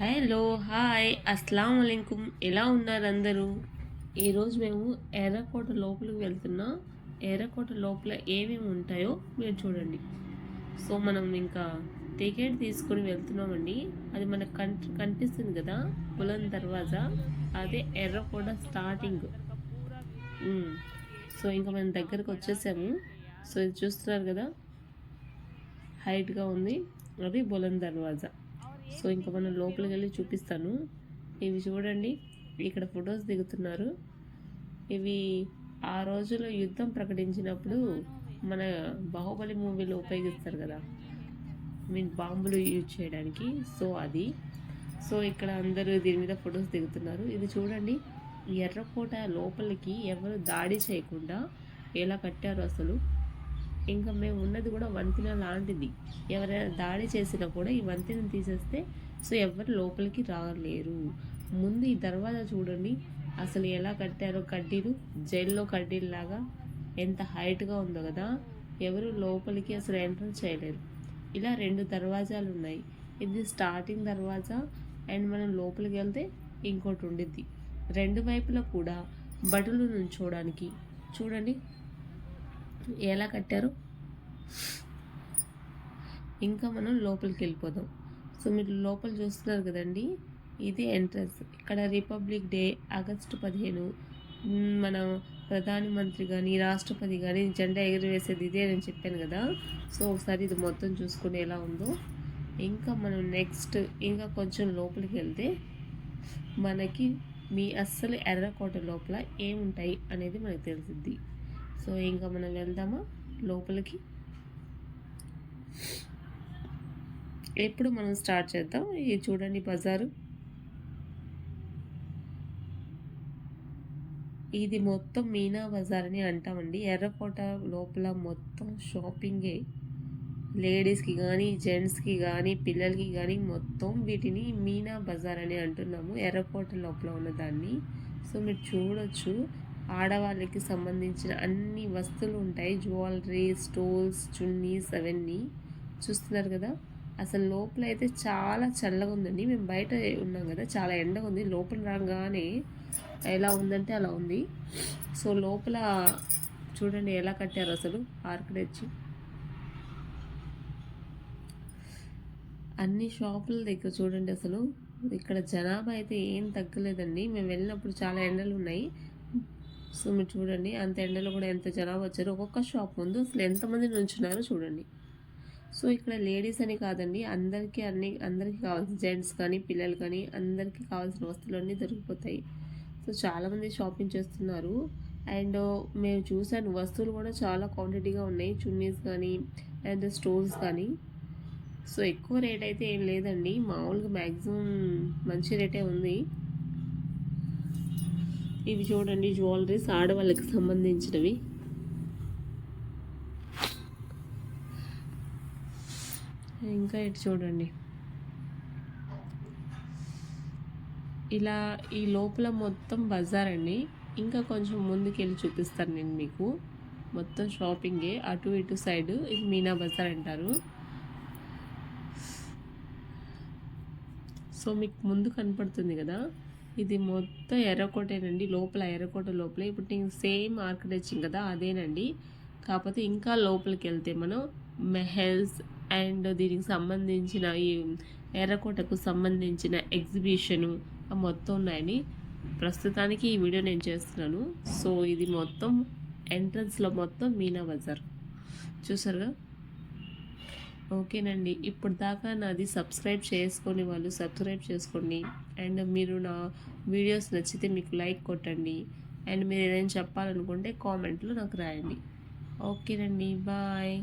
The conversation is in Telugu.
Hello hi. అస్సలం అయికుం ఎలా ఉన్నారు అందరూ ఈరోజు మేము ఎర్రకోట లోపలికి వెళ్తున్నాం ఎర్రకోట లోపల ఏమేమి ఉంటాయో మీరు చూడండి. సో మనం ఇంకా టికెట్ తీసుకొని వెళ్తున్నామండి. అది మనకు కన్ కనిపిస్తుంది కదా బులంద్ దర్వాజా. అదే ఎర్రకోట స్టార్టింగ్. సో ఇంకా మనం దగ్గరకు వచ్చేసాము. సో ఇది చూస్తున్నారు కదా హైట్గా ఉంది. అది బులం దర్వాజా. సో ఇంకా మనం లోపలికి వెళ్ళి చూపిస్తాను. ఇవి చూడండి ఇక్కడ ఫొటోస్ దిగుతున్నారు. ఇవి ఆ రోజులో యుద్ధం ప్రకటించినప్పుడు మన బాహుబలి మూవీలో ఉపయోగిస్తారు కదా మీన్ బాంబులు యూజ్ చేయడానికి. సో అది. సో ఇక్కడ అందరూ దీని మీద ఫొటోస్ దిగుతున్నారు. ఇది చూడండి ఎర్రకోట లోపలికి ఎవరు దాడి చేయకుండా ఎలా కట్టారు అసలు? ఇంకా మేము ఉన్నది కూడా వంతెన లాంటిది. ఎవరైనా దాడి చేసినా కూడా ఈ వంతెన తీసేస్తే సో ఎవరు లోపలికి రాలేరు. ముందు ఈ దర్వాజా చూడండి. అసలు ఎలా కట్టారో కడ్డీలు. జైల్లో కడ్డీలాగా ఎంత హైట్గా ఉందో కదా. ఎవరు లోపలికి అసలు ఎంట్రన్స్ చేయలేరు. ఇలా రెండు దర్వాజాలు ఉన్నాయి. ఇది స్టార్టింగ్ దర్వాజా అండ్ మనం లోపలికి వెళ్తే ఇంకోటి ఉండిద్ది. రెండు వైపులా కూడా బటులు నుంచోడానికి చూడండి. ఎలా కట్టారు? ఇంకా మనం లోపలికి వెళ్ళిపోదాం. సో మీరు లోపల చూస్తున్నారు కదండి ఇది ఎంట్రన్స్. ఇక్కడ రిపబ్లిక్ డే ఆగస్టు పదిహేను. మన ప్రధానమంత్రి కానీ రాష్ట్రపతి కానీ జెండా ఎగురవేసేది ఇదే నేను చెప్పాను కదా. సో ఒకసారి ఇది మొత్తం చూసుకుని ఎలా ఉందో. ఇంకా మనం నెక్స్ట్ ఇంకా కొంచెం లోపలికి వెళ్తే మనకి మీ అస్సలు ఎర్రకోట లోపల ఏముంటాయి అనేది మనకు తెలిసిద్ది. సో ఇంకా మనం వెళ్దామా లోపలికి? ఎప్పుడు మనం స్టార్ట్ చేద్దాం? ఇది చూడండి బజారు. ఇది మొత్తం మీనా బజార్ అని అంటామండి. ఎర్రకోట లోపల మొత్తం షాపింగే లేడీస్కి కానీ జెంట్స్కి కానీ పిల్లలకి కానీ మొత్తం వీటిని మీనా బజార్ అని అంటున్నాము. ఎర్రకోట లోపల ఉన్నదాన్ని. సో మీరు చూడొచ్చు. ఆడవాళ్ళకి సంబంధించిన అన్ని వస్తువులు ఉంటాయి. జ్యువెలరీ స్టోల్స్ చున్నీస్ అవన్నీ చూస్తున్నారు కదా. అసలు లోపల అయితే చాలా చల్లగా ఉందండి. మేము బయట ఉన్నాం కదా చాలా ఎండగా ఉంది. లోపల రాగానే ఎలా ఉందంటే అలా ఉంది. సో లోపల చూడండి ఎలా కట్టారు అసలు ఆర్కిటెక్చ్ అన్ని షాపుల దగ్గర చూడండి అసలు. ఇక్కడ జనాభా అయితే ఏం తగ్గలేదండి. మేము వెళ్ళినప్పుడు చాలా ఎండలు ఉన్నాయి. సో మీరు చూడండి అంత ఎండలో కూడా ఎంత జనాభా వచ్చారు ఒక్కొక్క షాప్ ముందు అసలు ఎంతమంది నుంచున్నారో చూడండి. సో ఇక్కడ లేడీస్ అని కాదండి అందరికీ అన్ని అందరికీ కావాల్సిన జెంట్స్ కానీ పిల్లలు కానీ అందరికీ కావాల్సిన వస్తువులు అన్నీ దొరికిపోతాయి. సో చాలామంది షాపింగ్ చేస్తున్నారు. అండ్ మేము చూసాను వస్తువులు కూడా చాలా క్వాంటిటీగా ఉన్నాయి చున్నీస్ కానీ అండ్ స్టోన్స్ కానీ. సో ఎక్కువ రేట్ అయితే ఏం లేదండి మామూలుగా మ్యాక్సిమం మంచి రేటే ఉంది. ఇవి చూడండి జ్యువెలరీస్ ఆడవాళ్ళకి సంబంధించినవి. ఇంకా ఇటు చూడండి. ఇలా ఈ లోపల మొత్తం బజార్ అండి. ఇంకా కొంచెం ముందుకు వెళ్ళి చూపిస్తాను నేను మీకు. మొత్తం షాపింగే. అటు ఇటు సైడ్ ఇది మీనా బజార్ అంటారు. సో మీకు ముందు కనపడుతుంది కదా? ఇది మొత్తం ఎర్రకోటేనండి. లోపల ఎర్రకోట లోపల. ఇప్పుడు నేను సేమ్ ఆర్కిటెక్చర్ కదా అదేనండి. కాకపోతే ఇంకా లోపలికి వెళ్తే మనం మెహల్స్ అండ్ దీనికి సంబంధించిన ఈ ఎర్రకోటకు సంబంధించిన ఎగ్జిబిషను మొత్తం ఉన్నాయని ప్రస్తుతానికి ఈ వీడియో నేను చేస్తున్నాను. సో ఇది మొత్తం ఎంట్రన్స్లో మొత్తం మీనా బజార్. చూసారుగా? ఓకేనండి. ఇప్పుడు దాకా నాది సబ్స్క్రైబ్ చేసుకొని వాళ్ళు సబ్స్క్రైబ్ చేసుకోండి. అండ్ మీరు నా వీడియోస్ నచ్చితే మీకు లైక్ కొట్టండి. అండ్ మీరు ఏదైనా చెప్పాలనుకుంటే కామెంట్లో నాకు రాయండి. ఓకేనండి. బాయ్.